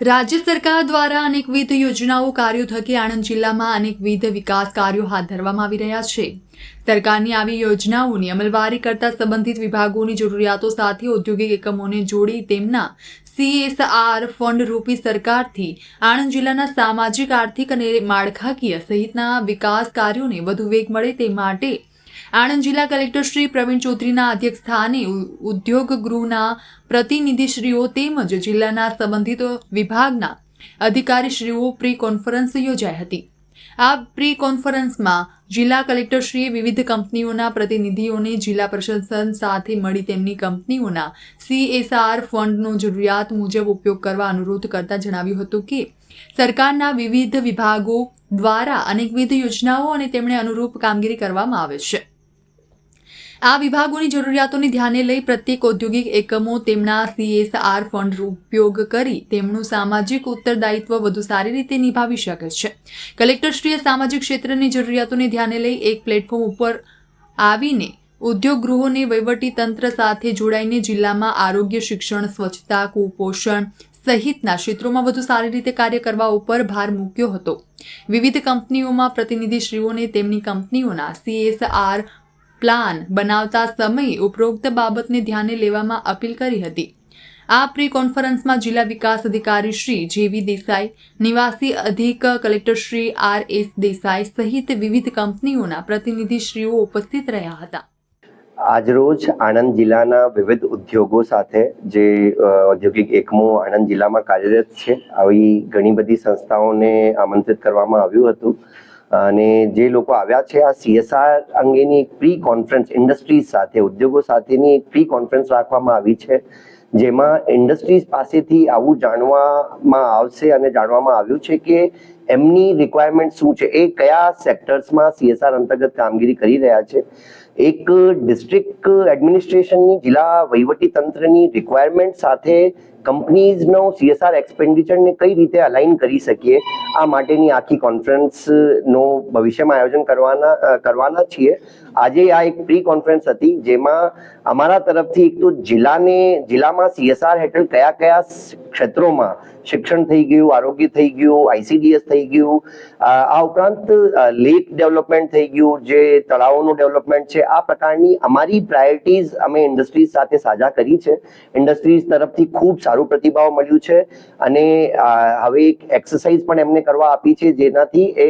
રાજ્ય સરકાર દ્વારા અનેકવિધ યોજનાઓ કાર્યો થકી આણંદ જિલ્લામાં અનેકવિધ વિકાસ કાર્યો હાથ ધરવામાં આવી રહ્યા છે. સરકારની આવી યોજનાઓની અમલવારી કરતા સંબંધિત વિભાગોની જરૂરિયાતો સાથે ઔદ્યોગિક એકમોને જોડી તેમના સીએસઆર ફંડ રૂપી સરકારથી આણંદ જિલ્લાના સામાજિક, આર્થિક અને માળખાકીય સહિતના વિકાસ કાર્યોને વધુ વેગ મળે તે માટે આણંદ જિલ્લા કલેક્ટર શ્રી પ્રવીણ ચૌધરીના અધ્યક્ષ સ્થાને ઉદ્યોગ ગૃહના પ્રતિનિધિશ્રીઓ તેમજ જિલ્લાના સંબંધિત વિભાગના અધિકારીશ્રીઓ પ્રી કોન્ફરન્સ યોજાઈ હતી. આ પ્રી કોન્ફરન્સમાં જિલ્લા કલેક્ટરશ્રીએ વિવિધ કંપનીઓના પ્રતિનિધિઓને જિલ્લા પ્રશાસન સાથે મળી તેમની કંપનીઓના સીએસઆર ફંડનો જરૂરિયાત મુજબ ઉપયોગ કરવા અનુરોધ કરતા જણાવ્યું હતું કે, સરકારના વિવિધ વિભાગો દ્વારા અનેકવિધ યોજનાઓ અને તેમણે અનુરૂપ કામગીરી કરવામાં આવે છે. આ વિભાગોની જરૂરિયાતોને ધ્યાને લઈ પ્રત્યેક ઔદ્યોગિક એકમો તેમના સીએસઆર ફંડ ઉપયોગ કરી તેમનું સામાજિક ઉત્તરદાયિત્વ વધુ સારી રીતે નિભાવી શકે છે. કલેક્ટરશ્રીએ સામાજિક ક્ષેત્રની જરૂરિયાતોને ધ્યાને લઈ એક પ્લેટફોર્મ ઉપર આવીને ઉદ્યોગ ગૃહોને વહીવટી તંત્ર સાથે જોડાઈને જિલ્લામાં આરોગ્ય, શિક્ષણ, સ્વચ્છતા, કુપોષણ સહિતના ક્ષેત્રોમાં વધુ સારી રીતે કાર્ય કરવા ઉપર ભાર મૂક્યો હતો. વિવિધ કંપનીઓમાં પ્રતિનિધિશ્રીઓને તેમની કંપનીઓના સીએસઆર પ્લાન બનાવતા સમયે ઉપરોક્ત બાબતને ધ્યાને લેવામાં અપીલ કરી હતી. આ પ્રી કોન્ફરન્સમાં જિલ્લા વિકાસ અધિકારી શ્રી જેવી દેસાઈ, નિવાસી અધિક collector Shri R S Desai સહિત વિવિધ કંપનીઓના પ્રતિનિધિશ્રીઓ ઉપસ્થિત રહ્યા હતા. આજરોજ આણંદ જિલ્લાના વિવિધ ઉદ્યોગો સાથે જે ઔદ્યોગિક એકમો આણંદ જિલ્લામાં કાર્યરત છે, આવી ઘણી બધી સંસ્થાઓને આમંત્રિત કરવામાં આવ્યું હતું. અને જે લોકો આવ્યા છે આ સીએસઆર અંગેની એક પ્રી કોન્ફરન્સ ઇન્ડસ્ટ્રીઝ સાથે, ઉદ્યોગો સાથેની એક પ્રી કોન્ફરન્સ રાખવામાં આવી છે, જેમાં ઇન્ડસ્ટ્રીઝ પાસેથી આવું જાણવામાં આવશે અને જાણવામાં આવ્યું છે કે એમની રિક્વાયરમેન્ટ શું છે, એ કયા સેક્ટર્સમાં સીએસઆર અંતર્ગત કામગીરી કરી રહ્યા છે. એક ડિસ્ટ્રિક્ટ એડમિનિસ્ટ્રેશનની જિલ્લા વહીવટી તંત્રની રિક્વાયરમેન્ટ સાથે કંપનીઝનો સીએસઆર એક્સપેન્ડિચરને કઈ રીતે અલાઇન કરી શકીએ? આ માટેની આખી કોન્ફરન્સનો ભવિષ્યમાં આયોજન કરવાના કરવાના છીએ. આજે આ એક પ્રી કોન્ફરન્સ હતી, જેમાં અમારા તરફથી એક તો જિલ્લાને, જિલ્લામાં સીએસઆર હેઠળ કયા કયા ક્ષેત્રોમાં શિક્ષણ થઈ ગયું, આરોગ્ય થઈ ગયું આઈસીડીએસ થઈ ગયું આ ઉપરાંત લેક ડેવલપમેન્ટ થઈ ગયું, જે તળાવોનું ડેવલપમેન્ટ છે, આ પ્રકારની અમારી પ્રાયોરિટીઝ અમે ઇન્ડસ્ટ્રીઝ સાથે સાજા કરી છે. ઇન્ડસ્ટ્રીઝ તરફથી ખૂબ સારું પ્રતિભાવ મળ્યું છે. અને હવે એક એક્સરસાઇઝ પણ એમને કરવા આપી છે, જેનાથી એ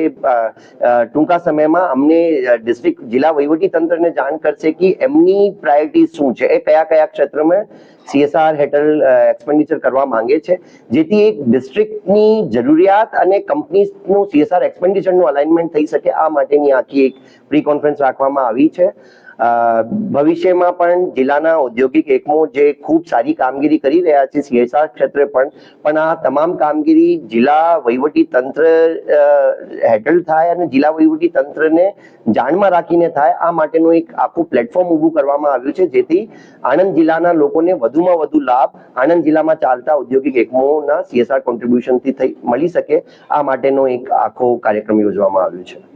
ટૂંકા સમયમાં અમને ડિસ્ટ્રિક્ટ જિલ્લા વહીવટી તંત્રને જાણ કરશે કે એમની પ્રાયોરિટીઝ શું છે. એ કયા કયા ક્ષેત્રમાં સીએસઆર હેઠળ એક્સપેન્ડિચર કરવા માંગે છે. જેથી એક ડિસ્ટ્રિક્ટની જરૂરિયાત અને કંપનીનું સીએસઆર એક્સપેન્ડિચરનું અલાઇનમેન્ટ થઈ શકે. આ માટેની આખી એક પ્રી કોન્ફરન્સ રાખવામાં આવી છે. ભવિષ્યમાં પણ જિલ્લાના ઔદ્યોગિક એકમો જે ખૂબ સારી કામગીરી કરી રહ્યા છે, સીએસઆર ક્ષેત્રે પણ પણ આ તમામ કામગીરી જિલ્લા વહીવટી તંત્ર હેઠળ થાય અને જિલ્લા વહીવટી તંત્રને જાણમાં રાખીને થાય, આ માટેનું એક આખું પ્લેટફોર્મ ઊભું કરવામાં આવ્યું છે, જેથી આણંદ જિલ્લાના લોકોને વધુમાં વધુ લાભ આણંદ જિલ્લામાં ચાલતા ઔદ્યોગિક એકમોના સીએસઆર કોન્ટ્રીબ્યુશનથી થઈ, મળી શકે, આ માટેનો એક આખો કાર્યક્રમ યોજવામાં આવ્યો છે.